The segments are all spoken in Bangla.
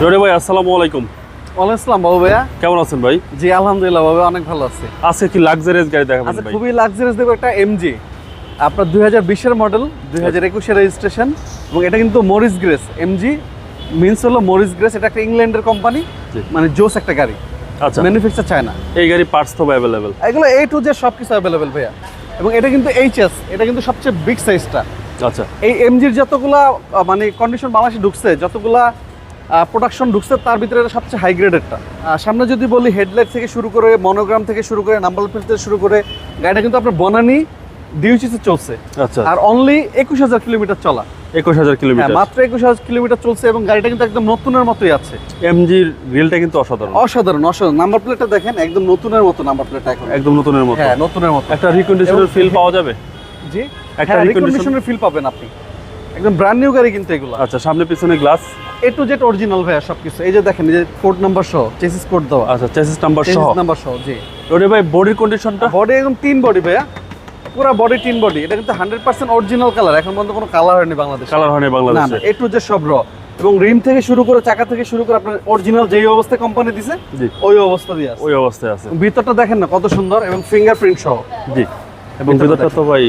জরে ভাই আসসালামু আলাইকুম। ওয়ালাইকুম বাবু ভাইয়া। কেমন আছেন ভাই? জি আলহামদুলিল্লাহ বাবু অনেক ভালো আছে। আজকে কি লাক্সারিয়াস গাড়ি দেখাবেন আচ্ছা খুবই লাক্সারিয়াস দেবো একটা এমজি আপনার দুই হাজার বিশের মডেল দুই হাজার একুশের রেজিস্ট্রেশন এবং এটা কিন্তু মরিস গ্রেস এমজি মিনস হলো মরিস গ্রেস এটা একটা ইংল্যান্ডের কোম্পানি মানে জোস একটা গাড়ি। আচ্ছা। ম্যানুফ্যাকচার চায়না এই গাড়ি পার্টস তো অ্যাভেলেবেল এগুলো এ টু জে সব কিছু অ্যাভেলেবেল ভাইয়া। এবং এটা কিন্তু এইচএস এটা কিন্তু সবচেয়ে বিগ সাইজটা আচ্ছা। এই এমজির যতগুলা মানে কন্ডিশন বাংলাদেশে ঢুকছে যতগুলা প্রোডাকশন ঢুকছে তার ভিতরে এটা সবচেয়ে হাই গ্রেডেরটা সামনে যদি বলি হেডলাইট থেকে শুরু করে মনোগ্রাম থেকে শুরু করে নাম্বার প্লেট থেকে শুরু করে গাড়িটা কিন্তু আপনার বনানি ডিউচিতে চলছে। আচ্ছা। আর অনলি একুশ হাজার কিলোমিটার চলা। একুশ হাজার হ্যাঁ কিলোমিটার মাত্র একুশ হাজার কিলোমিটার চলছে এবং গাড়িটা কিন্তু একদম নতুনের মতোই আছে। এমজির গ্রিলটা কিন্তু অসাধারণ। অসাধারণ অসাধারণ। নাম্বার প্লেটটা দেখেন একদম নতুনের মতো নাম্বার প্লেটটা এখন। একদম নতুনের মতো। হ্যাঁ নতুনের মতো। একটা রিকন্ডিশনের ফিল পাওয়া যাবে? জি। একটা একটা রিকন্ডিশনের ফিল পাবেন আপনি। একদম ব্র্যান্ড নিউ গাড়ি কিন্তু এগুলো। আচ্ছা সামনে পিছনে glass A to Z original ভাইয়া সবকিছু। এই যে দেখেন এই যে কোড নাম্বার সহ চেসিস কোড দেওয়া। আচ্ছা চেসিস নাম্বার সহ। চেসিস নাম্বার সহ জি। ভাই বডির কন্ডিশনটা বডি একদম তিন বডি ভাইয়া। পুরো বডি তিন বডি এটা কিন্তু হান্ড্রেড পার্সেন্ট অরিজিনাল কালার এখন পর্যন্ত কোনো কালার হয়নি বাংলাদেশে। কালার হয়নি না না এ টু জেড সব র এবং রিম থেকে শুরু করে চাকা থেকে শুরু করে আপনার অরিজিনাল যেই অবস্থায় কোম্পানি দিছে জি। ওই অবস্থা দিয়ে আছে। ওই অবস্থায় আছে। ভিতরটা দেখেন না কত সুন্দর এবং ফিঙ্গারপ্রিন্ট সহ। জি। এবং ভিতরটা তো ভাই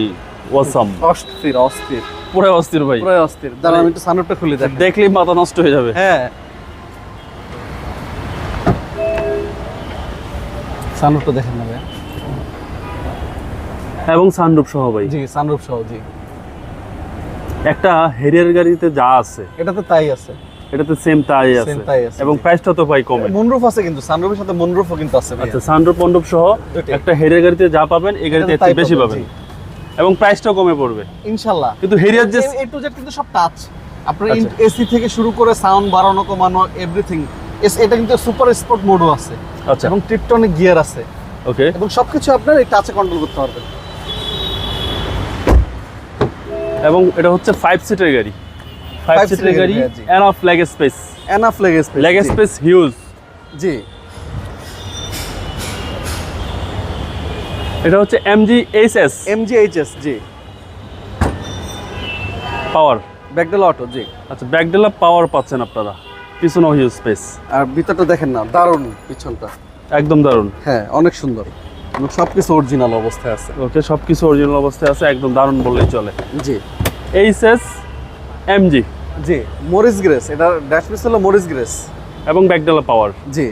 ওয়াসাম অস্থির অস্থির। পুরো অস্থির ভাই। পুরো অস্থির। আমি একটু সানরুফটা খুলে দেখ দেখলেই মাথা নষ্ট হয়ে যাবে। হ্যাঁ। সানরুফটা দেখেন না ভাইয়া এবং সানরূপ সহ ভাই। জি সানরুফ সহ জি। একটা হেরিয়ার গাড়িতে যা আছে এটাতে তাই আছে। এটাতে সেম তাই আছে। এবং। প্রাইসটা তো ভাই কমে। মুনরুফ আছে কিন্তু সানরুফের সাথে মুনরুফও কিন্তু আছে। আচ্ছা সানরূপ মণ্ডপ সহ একটা হেরিয়ার গাড়িতে যা পাবেন এই গাড়িতে বেশি পাবেন এবং প্রাইসটাও কমে পড়বে। ইনশাল্লাহ। কিন্তু হেরিয়ার যে এ টু জেড কিন্তু সব টাচ আপনার আচ্ছা। এসি থেকে শুরু করে সাউন্ড বাড়ানো কমানো এভরিথিং এটা কিন্তু সুপার স্পোর্ট মোডও আছে। আচ্ছা। এবং টিপটনিক গিয়ার আছে। ওকে এবং সবকিছু আপনার এই টাচে কন্ট্রোল করতে পারবেন। এবং এটা হচ্ছে ফাইভ সিটের গাড়ি। ফাইভ সিটের গাড়ি of leg space enough leg space leg space huge জি। এটা হচ্ছে এমজি এইচ এস এমজিএইচএস জি। পাওয়ার ব্যাকডেল অটো জি। আচ্ছা ব্যাকডেলা পাওয়ার পাচ্ছেন আপনারা। পিছনেও হিউজ স্পেস আর ভিতরটা দেখেন না দারুণ পিছনটা। একদম দারুণ। হ্যাঁ অনেক সুন্দর। এবং সবকিছু অরিজিনাল অবস্থায় আছে। ওকে সব কিছু অরিজিনাল অবস্থায় আছে একদম দারুণ বললেই চলে। জি। এইচ এস এমজি জি মরিস গ্রেস এটা ড্যাশপিস হলো মরিস গ্রেস এবং ব্যাকডেলা পাওয়ার জি।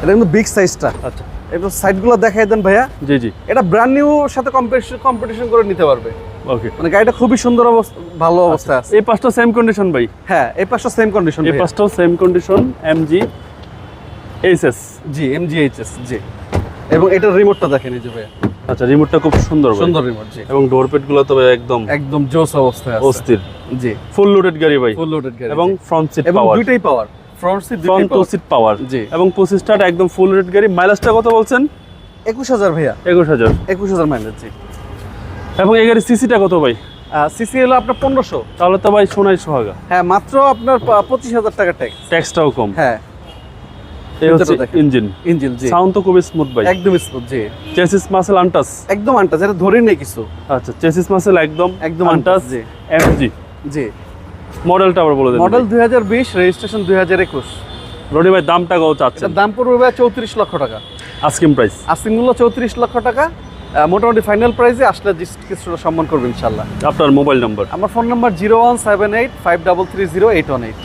এটা কিন্তু বিগ সাইজটা আচ্ছা। একটু সাইডগুলো দেখাই দেন ভাইয়া। জি জি। এটা ব্র্যান্ড নিউ সাথে কম্পিটিশন কম্পিটিশন করে নিতে পারবে। ওকে মানে গাড়িটা খুবই সুন্দর অবস্থা ভালো অবস্থায় আছে। এই পাঁচটা সেম কন্ডিশন ভাই? হ্যাঁ এই পাশটা সেম কন্ডিশন এই পাঁচটাও same condition MG H S জি এমজিএইচএস জি। এবং এটার রিমোটটা দেখেন এই যে ভাইয়া। আচ্ছা রিমোটটা খুব সুন্দর। সুন্দর রিমোট জি। এবং ডোর পেটগুলো তো ভাই একদম একদম জোস অবস্থায় আছে। অস্থির। জি। ফুল লোডেড গাড়ি ভাই। ফুল লোডেড গাড়ি এবং ফ্রন্ট সিট এবং পাওয়ার দুইটাই power front seat front two seat power. জি। এবং পঁচিশটা একদম ফুল লোডেড গাড়ি। মাইলেজটা কত বলছেন? একুশ হাজার ভাইয়া। একুশ হাজার। একুশ হাজার মাইলেজ জি। এবং এই গাড়ির সিসিটা কত ভাই? সিসি হলো আপনার পনেরোশো। তাহলে তো ভাই সোনাই সোহাগা। হ্যাঁ মাত্র আপনার পঁচিশ হাজার টাকা ট্যাক্স ট্যাক্সটাও কম। হ্যাঁ। এই হচ্ছে ইঞ্জিন ইঞ্জিন জি। সাউন্ড তো খুবই স্মুথ ভাই। একদম স্মুথ জি। চেসিস মাসেল আনটাস একদম আনটাচ এটা ধরেই নেই কিছু। আচ্ছা চেসিস মাসেল একদম একদম আনটাস জি। এমজি জি। মডেলটা আবার বলে দেন মডেল দুই হাজার বিশ রেজিস্ট্রেশন দুই হাজার একুশ। রনি ভাই দামটা কত চাচ্ছেন? দাম পড়বে ভাই চৌত্রিশ লক্ষ টাকা। আস্কিং প্রাইস আস্কিং মূল্য চৌত্রিশ লক্ষ টাকা। মোটামুটি ফাইনাল প্রাইসে আসলে কিছুটা সম্মান করবে ইনশাল্লাহ আপনার মোবাইল নাম্বার আমার phone number zero one seven eight five double three zero eight one eight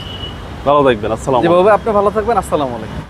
ভালো থাকবেন আসসালাম যেভাবে আপনি ভালো থাকবেন আসসালামু আলাইকুম।